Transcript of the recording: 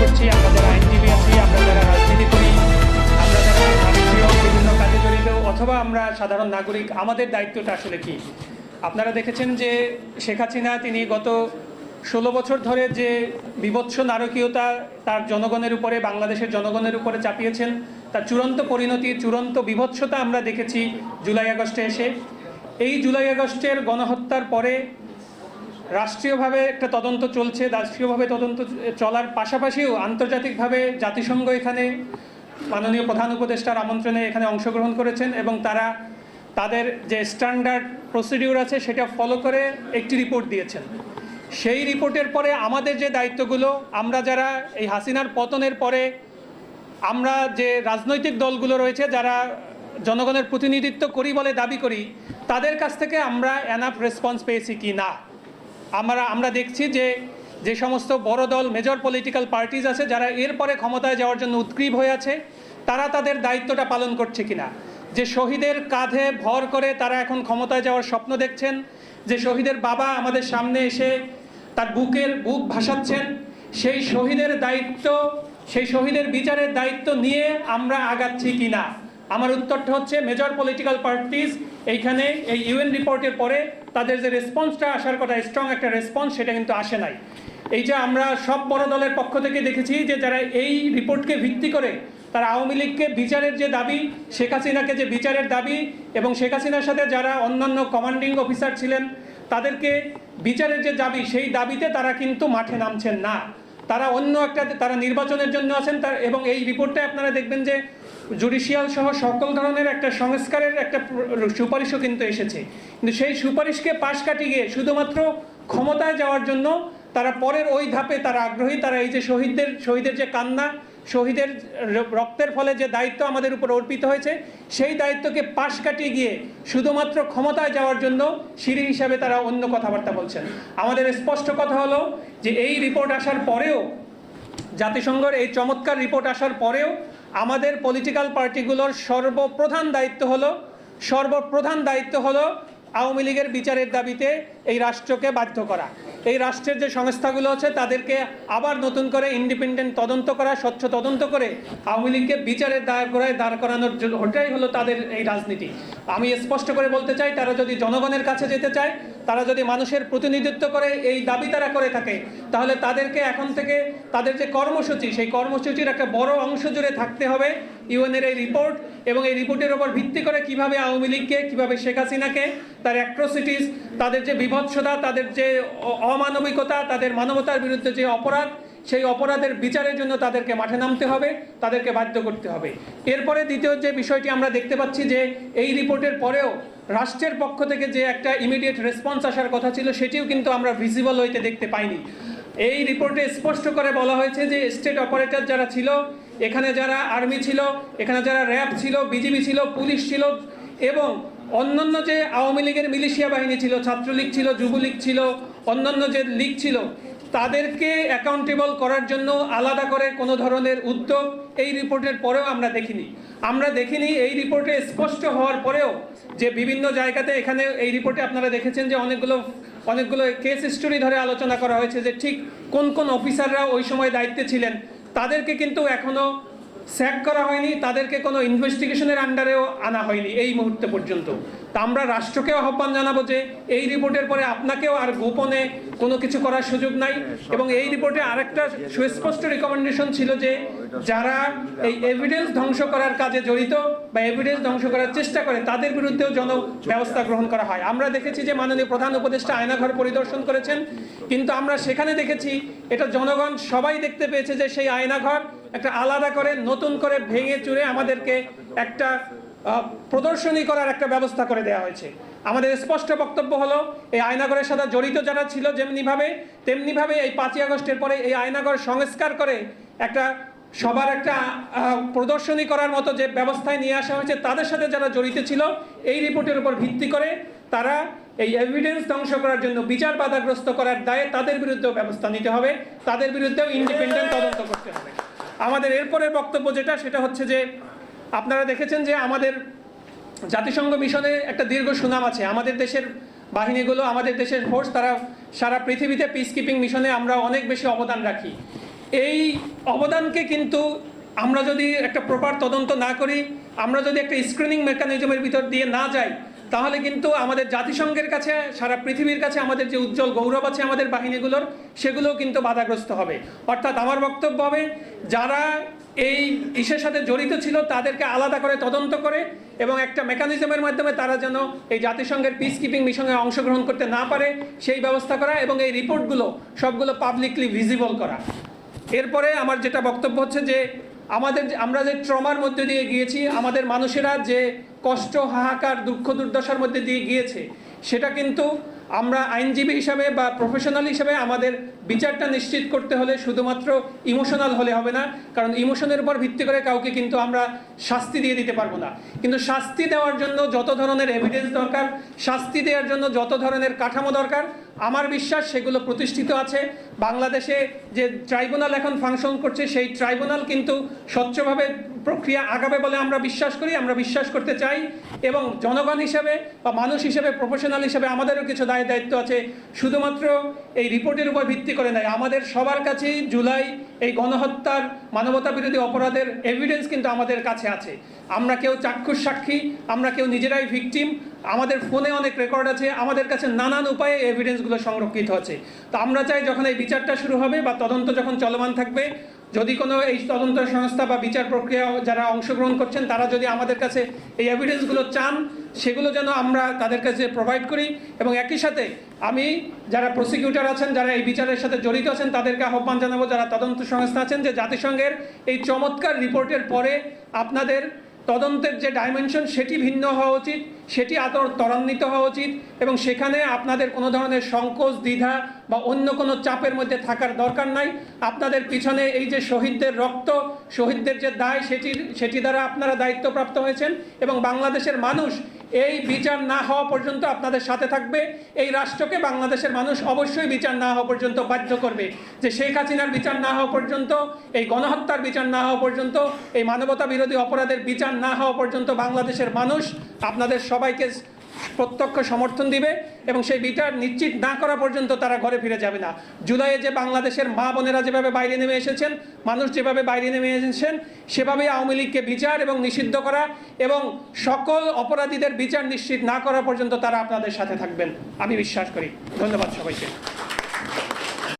করছি, আমরা যারা আইনজীবী আছি, আমরা যারা রাজনীতি করি, আমরা যারা বিভিন্ন কাজে জড়িত, অথবা আমরা সাধারণ নাগরিক, আমাদের দায়িত্বটা আসলে কি? আপনারা দেখেছেন যে শেখ হাসিনা, তিনি গত ষোলো বছর ধরে যে বিভৎস নারকীয়তা তার জনগণের উপরে, বাংলাদেশের জনগণের উপরে চাপিয়েছেন, তার চূড়ান্ত পরিণতি, চূড়ান্ত বিভৎসতা আমরা দেখেছি জুলাই আগস্টে এসে। এই জুলাই আগস্টের গণহত্যার পরে রাষ্ট্রীয়ভাবে একটা তদন্ত চলছে, রাষ্ট্রীয়ভাবে তদন্ত চলার পাশাপাশিও আন্তর্জাতিকভাবে জাতিসংঘ এখানে মাননীয় প্রধান উপদেষ্টার আমন্ত্রণে এখানে অংশগ্রহণ করেছেন এবং তারা তাদের যে স্ট্যান্ডার্ড প্রসিডিউর আছে সেটা ফলো করে একটি রিপোর্ট দিয়েছেন। সেই রিপোর্টের পরে আমাদের যে দায়িত্বগুলো, আমরা যারা এই হাসিনার পতনের পরে আমরা যে রাজনৈতিক দলগুলো রয়েছে, যারা জনগণের প্রতিনিধিত্ব করি বলে দাবি করি, তাদের কাছ থেকে আমরা এনাফ রেসপন্স পেয়েছি কি না? আমরা আমরা দেখছি যে যে সমস্ত বড় দল মেজর পলিটিক্যাল পার্টিজ আছে, যারা এরপরে ক্ষমতায় যাওয়ার জন্য উৎগ্রীব হয়ে আছে, তারা তাদের দায়িত্বটা পালন করছে কিনা? যে শহীদের কাঁধে ভর করে তারা এখন ক্ষমতায় যাওয়ার স্বপ্ন দেখছেন, যে শহীদের বাবা আমাদের সামনে এসে তার বুকের বুক ভাসাচ্ছেন, সেই শহীদের দায়িত্ব, সেই শহীদের বিচারের দায়িত্ব নিয়ে আমরা আগাচ্ছি কিনা? আমার উত্তরটা হচ্ছে মেজর পলিটিক্যাল পার্টিস এইখানে এই ইউএন রিপোর্টের পরে তাদের যে রেসপন্সটা আসার কথা স্ট্রং একটা রেসপন্স সেটা কিন্তু আসে নাই। এই যে আমরা সব বড় দলের পক্ষ থেকে দেখেছি যে যারা এই রিপোর্টকে ভিত্তি করে তারা আওয়ামী লীগকে বিচারের যে দাবি, শেখ হাসিনাকে যে বিচারের দাবি এবং শেখ হাসিনার সাথে যারা অন্যান্য কমান্ডিং অফিসার ছিলেন, তাদেরকে বিচারের যে দাবি, সেই দাবিতে তারা কিন্তু মাঠে নামছেন না। তারা অন্য একটা, তারা নির্বাচনের জন্য আছেন, তার, এবং এই রিপোর্টে আপনারা দেখবেন যে জুডিশিয়াল সহ সকল ধরনের একটা সংস্কারের একটা সুপারিশও কিন্তু এসেছে। কিন্তু সেই সুপারিশকে পাশ কাটিয়ে গিয়ে শুধুমাত্র ক্ষমতায় যাওয়ার জন্য তারা পরের ওই ধাপে তারা আগ্রহী, তারা এই যে শহীদদের, শহীদের যে কান্না, শহীদের রক্তের ফলে যে দায়িত্ব আমাদের উপর অর্পিত হয়েছে, সেই দায়িত্বকে পাশ কাটিয়ে গিয়ে শুধুমাত্র ক্ষমতায় যাওয়ার জন্য সিঁড়ি হিসাবে তারা অন্য কথাবার্তা বলছেন। আমাদের স্পষ্ট কথা হলো যে এই রিপোর্ট আসার পরেও জাতিসংঘের এই চমৎকার রিপোর্ট আসার পরেও আমাদের পলিটিক্যাল পার্টিগুলোর সর্বপ্রধান দায়িত্ব হলো, সর্বপ্রধান দায়িত্ব হলো আওয়ামী লীগের বিচারের দাবিতে এই রাষ্ট্রকে বাধ্য করা। এই রাষ্ট্রের যে সংস্থাগুলো আছে, তাদেরকে আবার নতুন করে ইন্ডিপেন্ডেন্ট তদন্ত করা, স্বচ্ছ তদন্ত করে আওয়ামী লীগকে বিচারের দাঁড় করায় দাঁড় করানোর ওটাই হলো তাদের এই রাজনীতি। আমি স্পষ্ট করে বলতে চাই, তারা যদি জনগণের কাছে যেতে চায়, তারা যদি মানুষের প্রতিনিধিত্ব করে এই দাবি তারা করে থাকে, তাহলে তাদেরকে এখন থেকে তাদের যে কর্মসূচি, সেই কর্মসূচির একটা বড় অংশ জুড়ে থাকতে হবে ইউএনের এই রিপোর্ট এবং এই রিপোর্টের ওপর ভিত্তি করে কীভাবে আওয়ামী লীগকে, কীভাবে শেখ হাসিনাকে, তার অ্যাট্রোসিটিস তাদের যে বিভৎসতা, তাদের যে অমানবিকতা, তাদের মানবতার বিরুদ্ধে যে অপরাধ, সেই অপরাধের বিচারের জন্য তাদেরকে মাঠে নামতে হবে, তাদেরকে বাধ্য করতে হবে। এরপরে দ্বিতীয় যে বিষয়টি আমরা দেখতে পাচ্ছি যে এই রিপোর্টের পরেও রাষ্ট্রের পক্ষ থেকে যে একটা ইমিডিয়েট রেসপন্স আসার কথা ছিল, সেটিও কিন্তু আমরা ভিজিবল হইতে দেখতে পাইনি। এই রিপোর্টে স্পষ্ট করে বলা হয়েছে যে স্টেট অপারেটর যারা ছিল, এখানে যারা আর্মি ছিল, এখানে যারা র্যাব ছিল, বিজিবি ছিল, পুলিশ ছিল এবং অন্যান্য যে আওয়ামী লীগের মিলিশিয়া বাহিনী ছিল, ছাত্রলীগ ছিল, যুবলীগ ছিল, অন্যান্য যে লীগ ছিল, তাদেরকে অ্যাকাউন্টেবল করার জন্য আলাদা করে কোনো ধরনের উদ্যোগ এই রিপোর্টের পরেও আমরা দেখিনি। আমরা দেখিনি এই রিপোর্টে স্পষ্ট হওয়ার পরেও যে বিভিন্ন জায়গাতে এখানে এই রিপোর্টে আপনারা দেখেছেন যে অনেকগুলো অনেকগুলো কেস স্টোরি ধরে আলোচনা করা হয়েছে যে ঠিক কোন কোন অফিসাররা ওই সময় দায়িত্বে ছিলেন। তাদেরকে কিন্তু এখনও স্যাক করা হয়নি, তাদেরকে কোনো ইনভেস্টিগেশনের আন্ডারেও আনা হয়নি এই মুহূর্তে পর্যন্ত। তা আমরা রাষ্ট্রকেও আহ্বান জানাব যে এই রিপোর্টের পরে আপনাকেও আর গোপনে কোনো কিছু করার সুযোগ নাই। এবং এই রিপোর্টে আরেকটা সুস্পষ্ট রিকমেন্ডেশন ছিল যে যারা এই এভিডেন্স ধ্বংস করার কাজে জড়িত বা এভিডেন্স ধ্বংস করার চেষ্টা করে, তাদের বিরুদ্ধেও জন ব্যবস্থা গ্রহণ করা হয়। আমরা দেখেছি যে মাননীয় প্রধান উপদেষ্টা আয়নাঘর পরিদর্শন করেছেন, কিন্তু আমরা সেখানে দেখেছি এটা জনগণ সবাই দেখতে পেয়েছে যে সেই আয়নাঘর একটা আলাদা করে, নতুন করে ভেঙে চুরে আমাদেরকে একটা প্রদর্শনী করার একটা ব্যবস্থা করে দেওয়া হয়েছে। আমাদের স্পষ্ট বক্তব্য হলো, এই আয়নাগরের সাথে জড়িত যারা ছিল যেমনিভাবে, তেমনিভাবে এই পাঁচই আগস্টের পরে এই আয়নাগর সংস্কার করে একটা সবার একটা প্রদর্শনী করার মতো যে ব্যবস্থায় নিয়ে আসা হয়েছে, তাদের সাথে যারা জড়িত ছিল, এই রিপোর্টের উপর ভিত্তি করে তারা এই এভিডেন্স ধ্বংস করার জন্য বিচার বাধাগ্রস্ত করার দায়ে তাদের বিরুদ্ধেও ব্যবস্থা নিতে হবে, তাদের বিরুদ্ধেও ইন্ডিপেন্ডেন্ট তদন্ত করতে হবে। আমাদের এরপরের বক্তব্য যেটা, সেটা হচ্ছে যে, আপনারা দেখেছেন যে আমাদের জাতিসংঘ মিশনে একটা দীর্ঘ সুনাম আছে। আমাদের দেশের বাহিনীগুলো, আমাদের দেশের ফোর্স তারা সারা পৃথিবীতে পিস কিপিং মিশনে আমরা অনেক বেশি অবদান রাখি। এই অবদানকে কিন্তু আমরা যদি একটা প্রপার তদন্ত না করি, আমরা যদি একটা স্ক্রিনিং মেকানিজমের ভিতর দিয়ে না যাই, তাহলে কিন্তু আমাদের জাতিসংঘের কাছে, সারা পৃথিবীর কাছে আমাদের যে উজ্জ্বল গৌরব আছে আমাদের বাহিনীগুলোর সেগুলোও কিন্তু বাধাগ্রস্ত হবে। অর্থাৎ আমার বক্তব্য হবে, যারা এই ইসের সাথে জড়িত ছিল, তাদেরকে আলাদা করে তদন্ত করে এবং একটা মেকানিজমের মাধ্যমে তারা যেন এই জাতিসংঘের পিস কিপিং মিশনে অংশগ্রহণ করতে না পারে, সেই ব্যবস্থা করা এবং এই রিপোর্টগুলো সবগুলো পাবলিকলি ভিজিবল করা। এরপরে আমার যেটা বক্তব্য হচ্ছে যে, আমাদের আমরা যে ট্রমার মধ্যে দিয়ে গিয়েছি, আমাদের মানুষেরা যে কষ্ট, হাহাকার, দুঃখ, দুর্দশার মধ্যে দিয়ে গিয়েছে, সেটা কিন্তু আমরা আইনজীবী হিসাবে বা প্রফেশনাল হিসাবে আমাদের বিচারটা নিশ্চিত করতে হলে শুধুমাত্র ইমোশনাল হলে হবে না, কারণ ইমোশনের উপর ভিত্তি করে কাউকে কিন্তু আমরা শাস্তি দিয়ে দিতে পারব না। কিন্তু শাস্তি দেওয়ার জন্য যত ধরনের এভিডেন্স দরকার, শাস্তি দেওয়ার জন্য যত ধরনের কাঠামো দরকার আমার বিশ্বাস সেগুলো প্রতিষ্ঠিত আছে। বাংলাদেশে যে ট্রাইব্যুনাল এখন ফাংশন করছে, সেই ট্রাইব্যুনাল কিন্তু স্বচ্ছভাবে প্রক্রিয়া আগাবে বলে আমরা বিশ্বাস করি, আমরা বিশ্বাস করতে চাই। এবং জনগণ হিসেবে বা মানুষ হিসেবে প্রফেশনাল হিসেবে আমাদেরও কিছু দায় দায়িত্ব আছে। শুধুমাত্র এই রিপোর্টের উপর ভিত্তি করে নয়, আমাদের সবার কাছেই জুলাই এই গণহত্যার মানবতা বিরোধী অপরাধের এভিডেন্স কিন্তু আমাদের কাছে আছে। আমরা কেউ চাক্ষুষ সাক্ষী, আমরা কেউ নিজেরাই ভিকটিম আমাদের ফোনে অনেক রেকর্ড আছে, আমাদের কাছে নানান উপায়ে এভিডেন্সগুলো সংরক্ষিত আছে। তো আমরা চাই যখন এই বিচারটা শুরু হবে বা তদন্ত যখন চলমান থাকবে যদি কোনো এই তদন্ত সংস্থা বা বিচার প্রক্রিয়া যারা অংশগ্রহণ করছেন, তারা যদি আমাদের কাছে এই এভিডেন্সগুলো চান, সেগুলো যেন আমরা তাদের কাছে প্রোভাইড করি এবং একই সাথে আমি যারা প্রসিকিউটর আছেন, যারা এই বিচারের সাথে জড়িত আছেন, তাদেরকে আহ্বান জানাব যারা তদন্ত সংস্থা আছেন যে জাতিসংঘের এই চমৎকার রিপোর্টের পরে আপনাদের তদন্তের যে ডাইমেনশন সেটি ভিন্ন হওয়া উচিত। সেটি আদর ত্বরান্বিত হওয়া উচিত এবং সেখানে আপনাদের কোনো ধরনের সংকোচ, দ্বিধা বা অন্য কোনো চাপের মধ্যে থাকার দরকার নাই। আপনাদের পিছনে এই যে শহীদদের রক্ত, শহীদদের যে দায়, সেটির সেটি দ্বারা আপনারা দায়িত্বপ্রাপ্ত হয়েছেন এবং বাংলাদেশের মানুষ এই বিচার না হওয়া পর্যন্ত আপনাদের সাথে থাকবে। এই রাষ্ট্রকে বাংলাদেশের মানুষ অবশ্যই বিচার না হওয়া পর্যন্ত বাধ্য করবে। যে শেখ হাসিনার বিচার না হওয়া পর্যন্ত, এই গণহত্যার বিচার না হওয়া পর্যন্ত, এই মানবতা বিরোধী অপরাধের বিচার না হওয়া পর্যন্ত বাংলাদেশের মানুষ, আপনাদের সবাইকে প্রত্যক্ষ সমর্থন দিবে এবং সেই বিচার নিশ্চিত না করা পর্যন্ত তারা ঘরে ফিরে যাবে না। জুলাইয়ে যে বাংলাদেশের মা বোনেরা যেভাবে বাইরে নেমে এসেছেন, মানুষ যেভাবে বাইরে নেমে এসেছেন, সেভাবেই আওয়ামী লীগকে বিচার এবং নিষিদ্ধ করা এবং সকল অপরাধীদের বিচার নিশ্চিত না করা পর্যন্ত তারা আপনাদের সাথে থাকবেন। আমি বিশ্বাস করি। ধন্যবাদ সবাইকে।